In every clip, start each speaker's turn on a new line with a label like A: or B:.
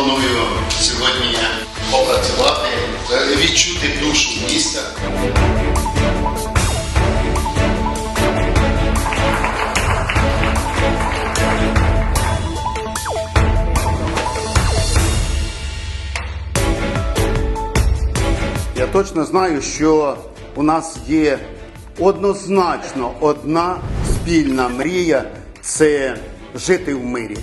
A: Пропоную сьогодні попрацювати, е, відчути душу міста. Я точно знаю, що у нас є однозначно одна спільна мрія це жити в мирі,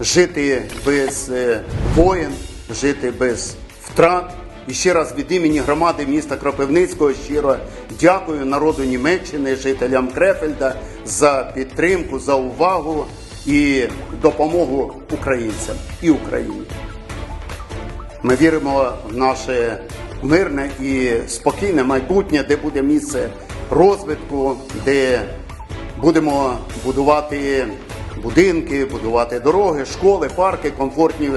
A: жити без е, воєн, жити без втрат. І ще раз від імені громади міста Кропивницького щиро дякую народу Німеччини, жителям Крефельда за підтримку, за увагу і допомогу українцям і Україні. Ми віримо в наше мирне і спокійне майбутнє, де буде місце розвитку, де будемо будувати будинки, будувати дороги, школи, парки, комфортні,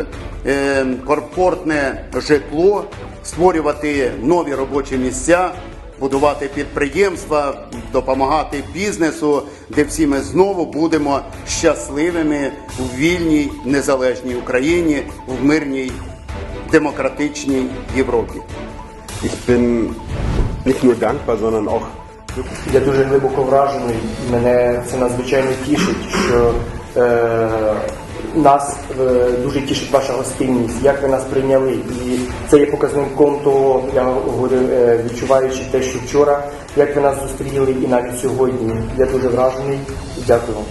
A: е, комфортне житло, створювати нові робочі місця, будувати підприємства, допомагати бізнесу, де всі ми знову будемо щасливими у вільній незалежній Україні, в мирній демократичній Європі.
B: Ich bin nicht nur dankbar, sondern auch
C: Я дуже глибоко вражений. Мене це надзвичайно тішить, що е, нас е, дуже тішить ваша гостинність, як ви нас прийняли. І це є показником того, я говорю, е, відчуваючи те, що вчора, як ви нас зустріли і навіть сьогодні. Я дуже вражений і дякую вам.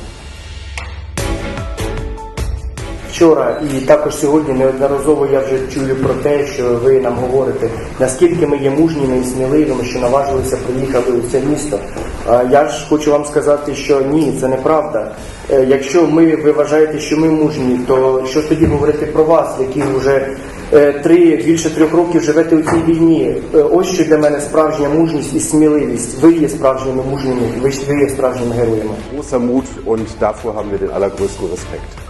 C: Вчора і також сьогодні неодноразово я вже чую про те, що ви нам говорите, наскільки ми є мужніми і сміливими, що наважилися приїхати у це місто. Я ж хочу вам сказати, що ні, це неправда. Е, Якщо ми ви вважаєте, що ми мужні, то що ж тоді говорити про вас, які вже е, три більше трьох років живете у цій війні? Е, Ось що для мене справжня мужність і сміливість. Ви є справжніми мужніми, ви, є справжніми героями.
B: großer Mut und davor haben wir.